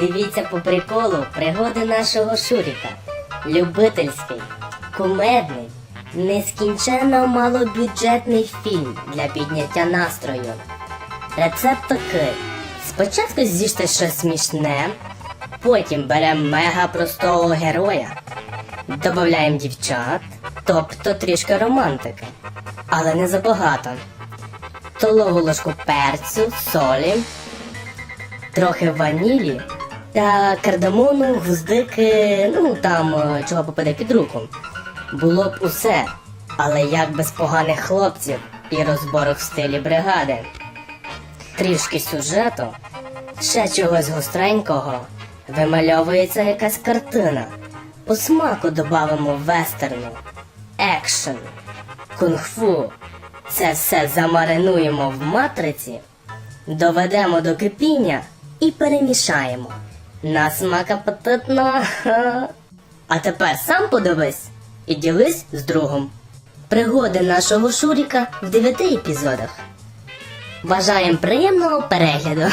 Дивіться по приколу пригоди нашого Шуріка. Любительський, кумедний, нескінченно малобюджетний фільм для підняття настрою. Рецепт такий. Спочатку з'їжте щось смішне, потім беремо мега простого героя, додаємо дівчат, тобто трішки романтики, але не забагато. Столову ложку перцю, солі, трохи ванілі кардамону, гвоздики, ну там е, чого попаде під руку. Було б усе, але як без поганих хлопців і розборок в стилі бригади. Трішки сюжету, ще чогось гостренького, вимальовується якась картина. По смаку додамо вестерну, екшен, кунг-фу. Це все замаринуємо в матриці, доведемо до кипіння і перемішаємо. На смак апетитно. А тепер сам подивись і ділись з другом. Пригоди нашого Шуріка в дев'яти епізодах. Бажаємо приємного перегляду.